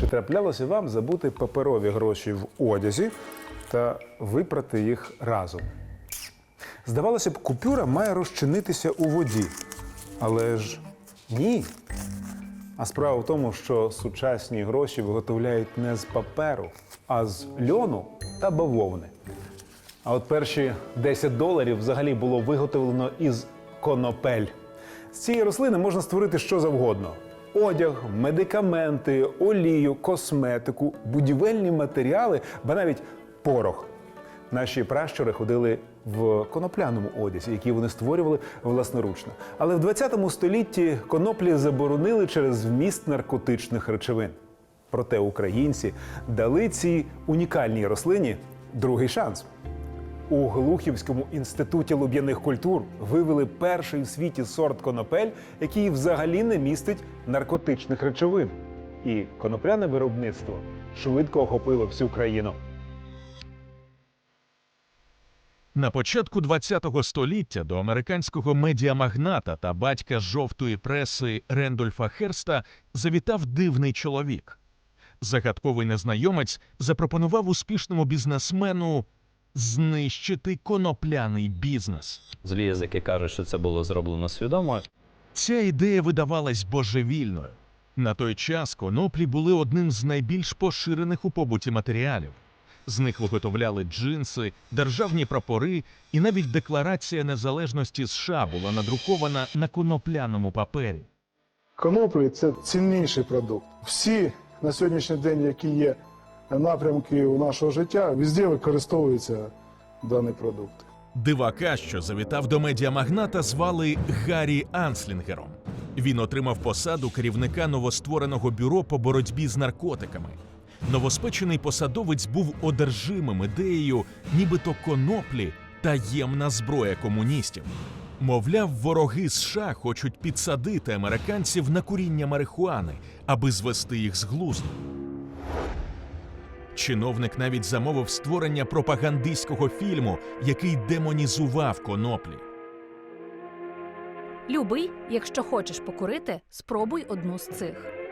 Чи траплялося вам забути паперові гроші в одязі та випрати їх разом? Здавалося б, купюра має розчинитися у воді. Але ж ні. А справа в тому, що сучасні гроші виготовляють не з паперу, а з льону та бавовни. А от перші 10 доларів взагалі було виготовлено із конопель. З цієї рослини можна створити що завгодно: одяг, медикаменти, олію, косметику, будівельні матеріали, ба навіть порох. Наші пращури ходили в конопляному одязі, який вони створювали власноручно. Але в 20 столітті коноплі заборонили через вміст наркотичних речовин. Проте українці дали цій унікальній рослині другий шанс. У Глухівському інституті луб'яних культур вивели перший в світі сорт конопель, який взагалі не містить наркотичних речовин. І конопляне виробництво швидко охопило всю країну. На початку ХХ століття до американського медіамагната та батька жовтої преси Рендольфа Херста завітав дивний чоловік. Загадковий незнайомець запропонував успішному бізнесмену знищити конопляний бізнес. Злі язики кажуть, що це було зроблено свідомо. Ця ідея видавалась божевільною. На той час коноплі були одним з найбільш поширених у побуті матеріалів. З них виготовляли джинси, державні прапори, і навіть декларація незалежності США була надрукована на конопляному папері. Коноплі це цінніший продукт. Всі на сьогоднішній день, які є напрямки у нашого життя, везде використовується даний продукт. Дивака, що завітав до медіамагната, звали Гаррі Анслінгером. Він отримав посаду керівника новоствореного бюро по боротьбі з наркотиками. Новоспечений посадовець був одержимим ідеєю, нібито коноплі таємна зброя комуністів. Мовляв, вороги США хочуть підсадити американців на куріння марихуани, аби звести їх з глузду. Чиновник навіть замовив створення пропагандистського фільму, який демонізував коноплі. Любий, якщо хочеш покурити, спробуй одну з цих.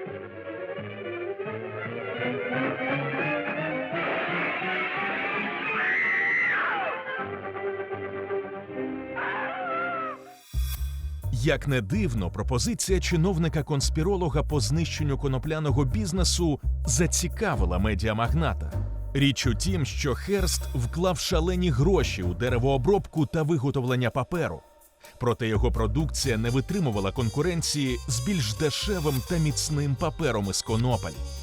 Як не дивно, пропозиція чиновника-конспіролога по знищенню конопляного бізнесу зацікавила медіамагната. Річ у тім, що Херст вклав шалені гроші у деревообробку та виготовлення паперу. Проте його продукція не витримувала конкуренції з більш дешевим та міцним папером із конопель.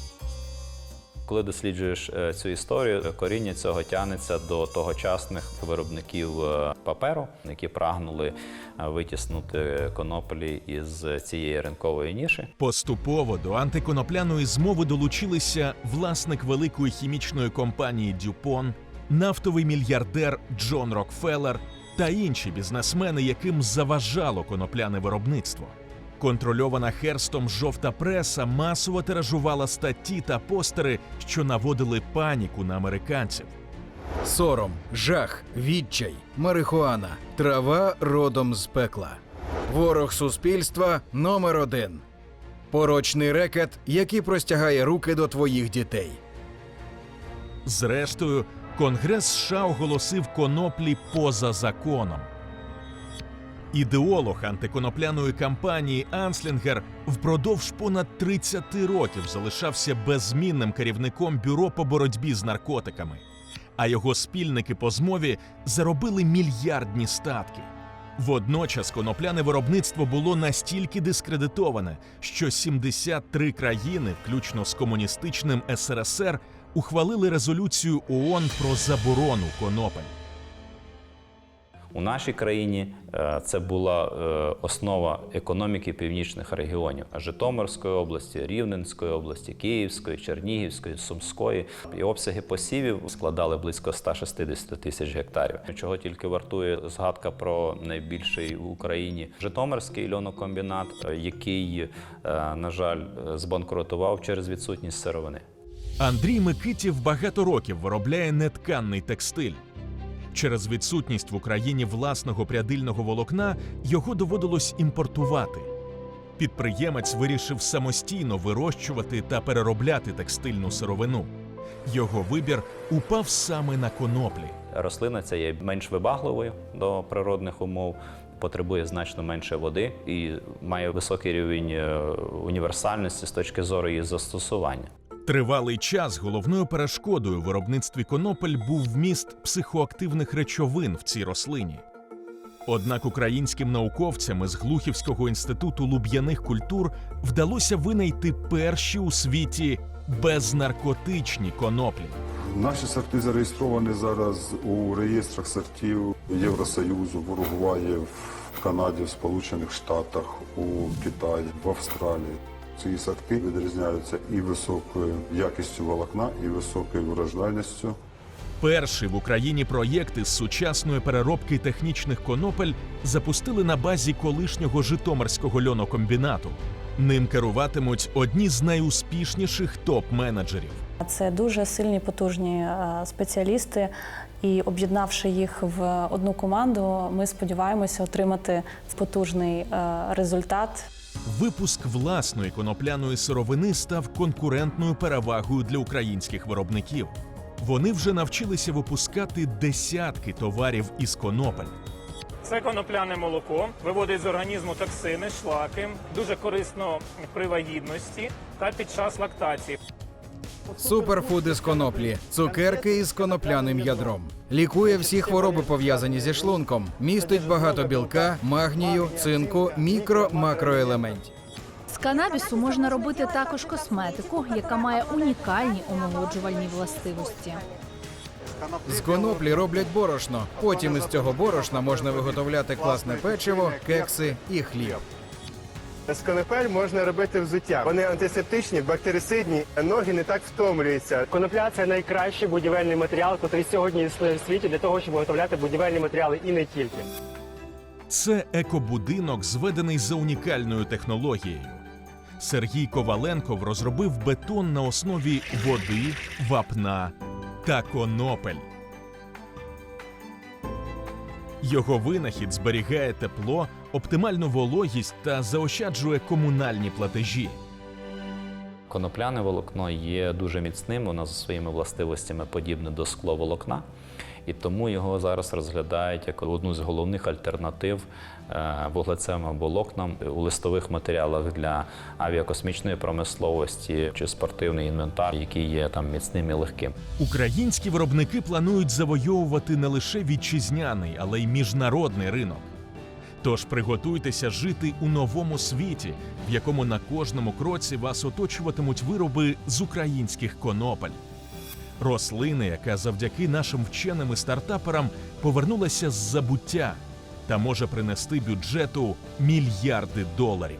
Коли досліджуєш е, цю історію, коріння цього тягнеться до тогочасних виробників е, паперу, які прагнули е, витіснути коноплі із цієї ринкової ніші. Поступово до антиконопляної змови долучилися власник великої хімічної компанії Дюпон, нафтовий мільярдер Джон Рокфеллер та інші бізнесмени, яким заважало конопляне виробництво. Контрольована Херстом жовта преса масово тиражувала статті та постери, що наводили паніку на американців. Сором, жах, відчай, марихуана, трава родом з пекла. Ворог суспільства номер один. Порочний рекет, який простягає руки до твоїх дітей. Зрештою, Конгрес США оголосив коноплі поза законом. Ідеолог антиконопляної кампанії Анслінгер впродовж понад 30 років залишався беззмінним керівником бюро по боротьбі з наркотиками, а його спільники по змові заробили мільярдні статки. Водночас конопляне виробництво було настільки дискредитоване, що 73 країни, включно з комуністичним СРСР, ухвалили резолюцію ООН про заборону конопель. У нашій країні е, це була е, основа економіки північних регіонів Житомирської області, Рівненської області, Київської, Чернігівської, Сумської. І обсяги посівів складали близько 160 тисяч гектарів. Чого тільки вартує згадка про найбільший в Україні Житомирський льонокомбінат, який, е, на жаль, збанкрутував через відсутність сировини. Андрій Микитів багато років виробляє нетканний текстиль. Через відсутність в Україні власного прядильного волокна його доводилось імпортувати. Підприємець вирішив самостійно вирощувати та переробляти текстильну сировину. Його вибір упав саме на коноплі. Рослина ця є менш вибагливою до природних умов, потребує значно менше води і має високий рівень е, універсальності з точки зору її застосування. Тривалий час головною перешкодою в виробництві конопель був вміст психоактивних речовин в цій рослині. Однак українським науковцям із Глухівського інституту луб'яних культур вдалося винайти перші у світі безнаркотичні коноплі. Наші сорти зареєстровані зараз у реєстрах сортів Євросоюзу, в Уругваї, в Канаді, в Сполучених Штатах, у Китаї, в Австралії. Ці сорти відрізняються і високою якістю волокна, і високою врожайністю. Перший в Україні проєкти з сучасної переробки технічних конопель запустили на базі колишнього Житомирського льонокомбінату. Ним керуватимуть одні з найуспішніших топ-менеджерів. Це дуже сильні потужні е, спеціалісти, і об'єднавши їх в одну команду, ми сподіваємося отримати потужний е, результат. Випуск власної конопляної сировини став конкурентною перевагою для українських виробників. Вони вже навчилися випускати десятки товарів із конопель. Це конопляне молоко, виводить з організму токсини, шлаки, дуже корисно при вагітності та під час лактації. Суперфуд із коноплі, цукерки із конопляним ядром. Лікує всі хвороби пов'язані зі шлунком. Містить багато білка, магнію, цинку, мікро-макроелементів. З канабісу можна робити також косметику, яка має унікальні омолоджувальні властивості. З коноплі роблять борошно. Потім із цього борошна можна виготовляти класне печиво, кекси і хліб. З конопель можна робити взуття. Вони антисептичні, бактерицидні, ноги не так втомлюються. Конопля це найкращий будівельний матеріал, який сьогодні існує в світі для того, щоб виготовляти будівельні матеріали і не тільки. Це екобудинок, зведений за унікальною технологією. Сергій Коваленков розробив бетон на основі води, вапна та конопель. Його винахід зберігає тепло, оптимальну вологість та заощаджує комунальні платежі. Конопляне волокно є дуже міцним, воно за своїми властивостями подібне до скловолокна, і тому його зараз розглядають як одну з головних альтернатив е, вуглецевим волокнам у листових матеріалах для авіакосмічної промисловості чи спортивний інвентар, який є там міцним і легким. Українські виробники планують завойовувати не лише вітчизняний, але й міжнародний ринок. Тож приготуйтеся жити у новому світі, в якому на кожному кроці вас оточуватимуть вироби з українських конопель. Рослини, яка завдяки нашим вченим і стартаперам повернулася з забуття та може принести бюджету мільярди доларів.